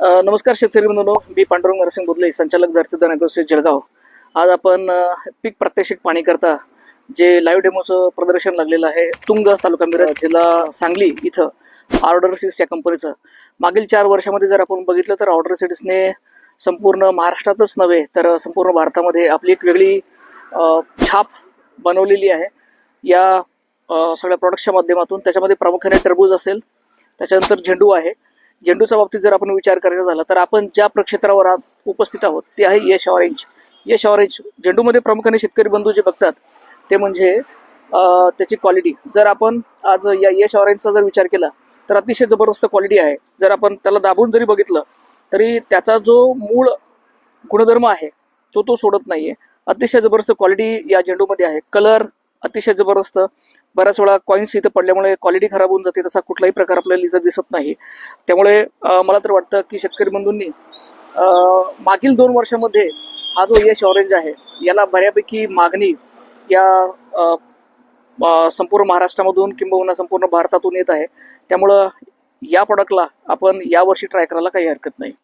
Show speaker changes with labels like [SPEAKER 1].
[SPEAKER 1] नमस्कार शेतकरी बंधूंनो. मी पांडुरंग नरसिंग बुदले संचालक धरतीदार अग्रोसेस जळगाव. आज आपण पीक प्रात्यक्षिक पाणी करता जे लाईव्ह डेमोचं प्रदर्शन लागलेलं आहे तुंग तालुका मिरज जिल्हा सांगली इथं ऑर्डर सीड्स या कंपनीचं मागील चार वर्षामध्ये जर आपण बघितलं तर ऑर्डर सीड्सने संपूर्ण महाराष्ट्रातच नव्हे तर संपूर्ण भारतामध्ये आपली एक वेगळी छाप बनवलेली आहे. या सगळ्या प्रॉडक्टच्या माध्यमातून त्याच्यामध्ये प्रामुख्याने टरबूज असेल त्याच्यानंतर झेंडू आहे झेंडूच्या बाबतीत जर आपण विचार करायचा झाला तर आपण ज्या प्रक्षेत्रावर उपस्थित आहोत ते आहे यश ऑरेंज. यश ऑरेंज झेंडूमध्ये प्रामुख्याने शेतकरी बंधू जे बघतात ते म्हणजे त्याची क्वालिटी जर आपण आज या यश ऑरेंजचा जर विचार केला तर अतिशय जबरदस्त क्वालिटी आहे. जर आपण त्याला दाबून जरी बघितलं तरी त्याचा जो मूळ गुणधर्म आहे तो तो सोडत नाही आहे अतिशय जबरदस्त क्वालिटी या झेंडूमध्ये आहे. कलर अतिशय जबरदस्त. बऱ्याच वेळा कॉईन्स इथं पडल्यामुळे क्वालिटी खराब होऊन जाते तसा कुठलाही प्रकार आपल्याला इथं दिसत नाही. त्यामुळे मला तर वाटतं की शेतकरी बंधूंनी मागील दोन वर्षामध्ये हा जो यश ऑरेंज आहे याला बऱ्यापैकी मागणी या संपूर्ण महाराष्ट्रामधून किंबहुना संपूर्ण भारतातून येत आहे. त्यामुळं या प्रॉडक्टला आपण यावर्षी ट्राय करायला काही हरकत नाही.